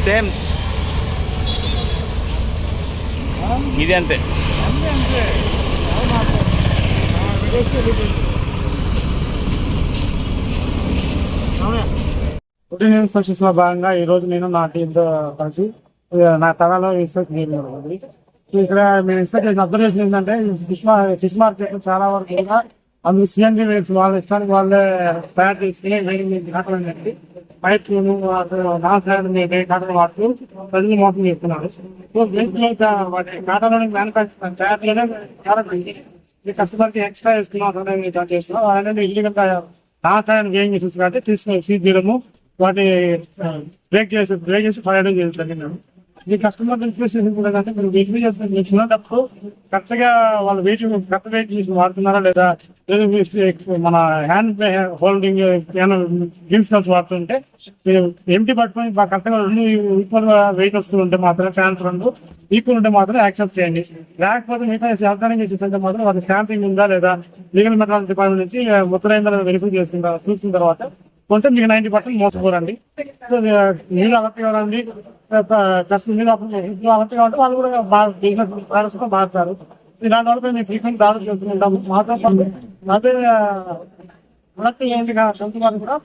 Same ఇది అంతే. పుట్టినరోజు ఫంక్షన్స్లో భాగంగా ఈరోజు నేను నా టీంతో కలిసి నా తరాలో ఇన్స్పెక్ట్ చేయడం జరిగింది ఇక్కడ మేము ఇన్స్పెక్ట్ చేసిన అబ్జర్వేషన్ ఏంటంటే ఫిష్ ఫిష్ మార్కెట్ చాలా వరకు కూడా అందులో సిఎన్జీ వేసి వాళ్ళ ఇష్టానికి వాళ్ళే తయారు చేసుకుని వెయిటింగ్ కాటలు అనేది పైప్ నాన్ తయారు కాటలు వాడుతూ ప్రజలు మోసం చేస్తున్నారు. సో దీంట్లో వాటి కాటలోని మ్యానుఫాక్చర్ తయారు చేయడం చాలా ఈ కస్టమర్కి ఎక్స్ట్రా ఇస్తున్నాం చార్జ్ చేస్తున్నాం. అలాంటి ఇల్లీగల్ రాష్ట్రాన్ని వేయింగ్ చేసి కాబట్టి తీసుకుని సీజ్ చేయడము వాటి బ్రేక్ చేసి బ్రేక్ చేసి పడేయడం జరుగుతుంది. మీ ఈ కస్టమర్ రిక్వెస్ట్ కూడా అంటే మీరు వెయిట్ చేస్తే మీకు ఉన్నప్పుడు కరెక్ట్గా వాళ్ళు వెయిట్ కరెక్ట్ వెయిట్ చేసి వాడుతున్నారా లేదా? లేదు మన హ్యాండ్ హోల్డింగ్ ఏమైనా గిమ్స్ కలిసి వాడుతుంటే మీరు ఎంటీ పట్టుకొని కరెక్ట్గా రెండు ఈక్వల్గా వెయిట్ వస్తుంటే మాత్రం ఫ్యాన్స్ రెండు ఈక్వల్ ఉంటే మాత్రం యాక్సెప్ట్ చేయండి. లేకపోతే మిగతా శాతానికి చేసేసంటే మాత్రం వాళ్ళకి స్టాంపింగ్ ఉందా లేదా? లీగల్ మెటాలజీ డిపార్ట్మెంట్ నుంచి ముద్రైందా వెరిఫై చేసుకుంటారు చూసిన తర్వాత కొంటే మీకు నైన్టీ పర్సెంట్ మోసపోరండి మీరు అలర్ట్గా ఉండండి కస్టమర్ మీద అప్పుడు అలర్ట్గా ఉంటే వాళ్ళు కూడా బాగా బిజినెస్ ప్రాసెస్గా మారుతారు ఇలాంటి వాళ్ళపై మేము ఫ్రీక్వెంట్ దాడులు చేస్తుంటాము మాతో పాటు అదే అలర్ట్ ఏంటి సొంత వాళ్ళు కూడా